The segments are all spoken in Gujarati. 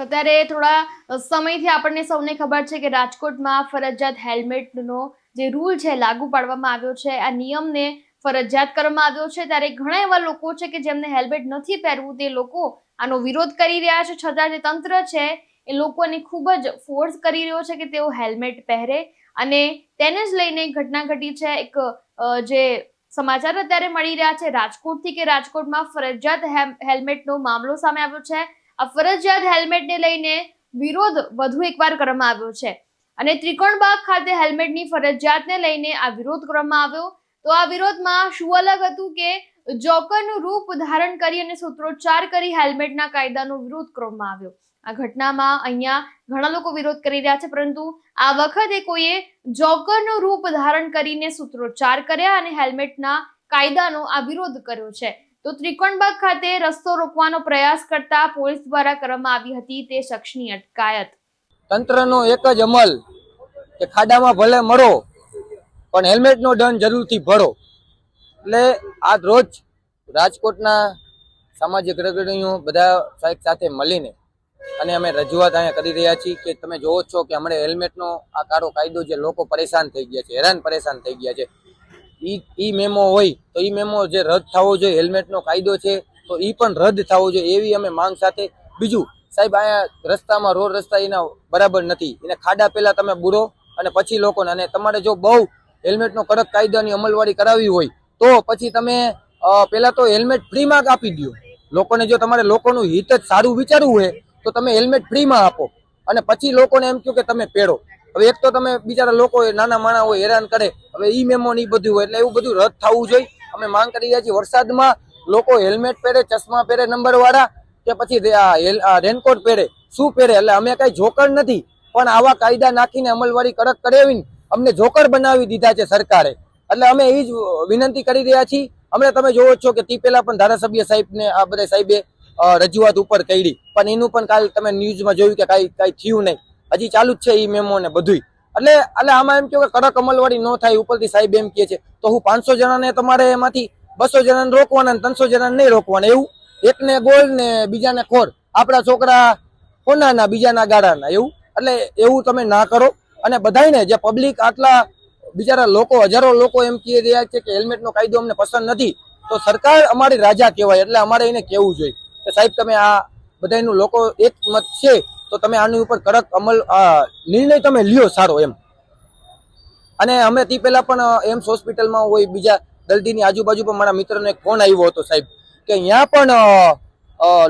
તો ત્યારે થોડા સમયથી આપણને સૌને ખબર છે કે રાજકોટમાં ફરજિયાત હેલ્મેટનો જે રૂલ છે લાગુ પાડવામાં આવ્યો છે, આ નિયમને ફરજિયાત કરવામાં આવ્યો છે. ત્યારે ઘણા એવા લોકો છે કે જેમને હેલ્મેટ નથી પહેરવું, તે લોકો આનો વિરોધ કરી રહ્યા છે. છતાં જે તંત્ર છે એ લોકોને ખૂબ જ ફોર્સ કરી રહ્યો છે કે તેઓ હેલ્મેટ પહેરે અને તેને જ લઈને ઘટના ઘટી છે. એક જે સમાચાર અત્યારે મળી રહ્યા છે, રાજકોટથી કે રાજકોટમાં ફરજિયાત હેલ્મેટનો મામલો સામે આવ્યો છે. આ ફરજિયાત હેલ્મેટને લઈને વિરોધ વધુ એકવાર કરવામાં આવ્યો છે. અને ત્રિકોણબાગ ખાતે હેલ્મેટની ફરજિયાતને લઈને આ વિરોધ કરવામાં આવ્યો. તો આ વિરોધમાં શું અલગ હતું કે જોકરનું રૂપ ધારણ કરી અને સૂત્રોચ્ચાર કરી હેલ્મેટના કાયદાનો વિરોધ કરવામાં આવ્યો. આ ઘટનામાં અહીંયા ઘણા લોકો વિરોધ કરી રહ્યા છે, પરંતુ આ વખતે કોઈએ જોકરનું રૂપ ધારણ કરીને સૂત્રોચ્ચાર કર્યા અને હેલ્મેટના કાયદાનો આ વિરોધ કર્યો છે. તો ત્રિકોણબાગ ખાતે રસ્તો રોકવાનો પ્રયાસ કરતા પોલીસ દ્વારા કરવામાં આવી હતી તે શખ્સની અટકાયત. તંત્રનો એક જ અમલ કે ખાડામાં ભલે મરો, પણ હેલ્મેટનો દંડ જરૂરથી ભરો. એટલે આજ રોજ રાજકોટના સામાજિક અગ્રણીઓ બધા સાહેબ સાથે મળીને અને અમે રજૂઆત અહીંયા કરી રહ્યા છીએ કે તમે જોવો છો કે હમણાં હેલ્મેટનો આ કારો કાયદો જે લોકો પરેશાન થઈ ગયા છે, હેરાન પરેશાન થઈ ગયા છે. ઈ ઈ મેમો હોય તો ઈ મેમો જે રદ થવો જોઈએ, હેલ્મેટનો કાયદો છે, તો ઈ પણ રદ થવો જોઈએ એવી અમે માંગ સાથે. બીજું, સાહેબ, અહીંયા રસ્તામાં રોડ રસ્તા એના બરાબર નથી. એને ખાડા પહેલાં તમે બુરો અને પછી લોકોને. અને તમારે જો બહુ હેલ્મેટનો કડક કાયદાની અમલવારી કરાવવી હોય, તો પછી તમે પહેલાં તો હેલ્મેટ ફ્રીમાં આપી દો લોકોને જો તમારે લોકોનું હિત જ સારું વિચારવું હોય, તો તમે હેલ્મેટ ફ્રીમાં આપો. અને પછી લોકોને એમ કહ્યું કે તમે પહેરો. હવે એક તો તમે બિચારા લોકો નાના માણા હોય, હેરાન કરે. હવે ઈ મેમો ને બધું હોય, એટલે એવું બધું રદ થવું જોઈએ. અમે માંગ કરી રહ્યા છીએ વરસાદમાં લોકો હેલ્મેટ પહેરે, ચશ્મા પહેરે નંબર વાળા, કે પછી રેનકોટ પહેરે. શું પહેરે? એટલે અમે કઈ જોકર નથી. પણ આવા કાયદા નાખીને અમલવારી કડક કરાવીને અમને જોકર બનાવી દીધા છે સરકારે. એટલે અમે એ જ વિનંતી કરી રહ્યા છીએ. હમણાં તમે જોવો છો કે તે પહેલા પણ ધારાસભ્ય સાહેબને, આ બધા સાહેબે રજૂઆત ઉપર કરી. પણ એનું પણ કાલ તમે ન્યૂઝમાં જોયું કે કાંઈ કાંઈ થયું નહીં. હજી ચાલુ જ છે એ મેમો ને બધુંય. એટલે એટલે આમાં એમ કહ્યું કે કડક અમલવાળી ન થાય, ઉપરથી સાહેબ એમ કહે છે, તો હું પાંચસો જણાને તમારે એમાંથી બસો જણાને રોકવાના ને ત્રણસો જણાને નહીં રોકવાના. એવું, એકને ગોળ ને બીજાને ખોર. આપણા છોકરા કોનાના, બીજાના ગાળાના. એવું? એટલે એવું તમે ના કરો. અને બધાયને જે પબ્લિક આટલા બિચારા લોકો, હજારો લોકો એમ કહી રહ્યા છે કે હેલ્મેટનો કાયદો અમને પસંદ નથી. તો સરકાર અમારી રાજા કહેવાય, એટલે અમારે એને કહેવું જોઈએ. કે સાહેબ, તમે આ બધાયનું લોકો એક મત છે, તો તમે આની ઉપર કડક અમલ નિર્ણય તમે લ્યો સારો એમ. અને અમે તે પહેલાં પણ એમ્સ હોસ્પિટલમાં હોય, બીજા દર્દીની આજુબાજુ પણ મારા મિત્રને કોણ આવ્યો હતો સાહેબ, કે અહીંયા પણ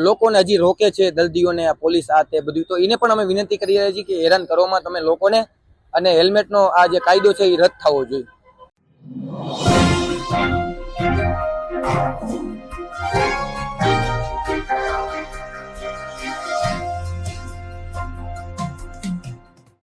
લોકોને હજી રોકે છે દર્દીઓને પોલીસ, આ તે બધું. તો એને પણ અમે વિનંતી કરી રહ્યા છીએ કે હેરાન કરવામાં તમે લોકોને અને હેલ્મેટનો આ જે કાયદો છે એ રદ થવો જોઈએ.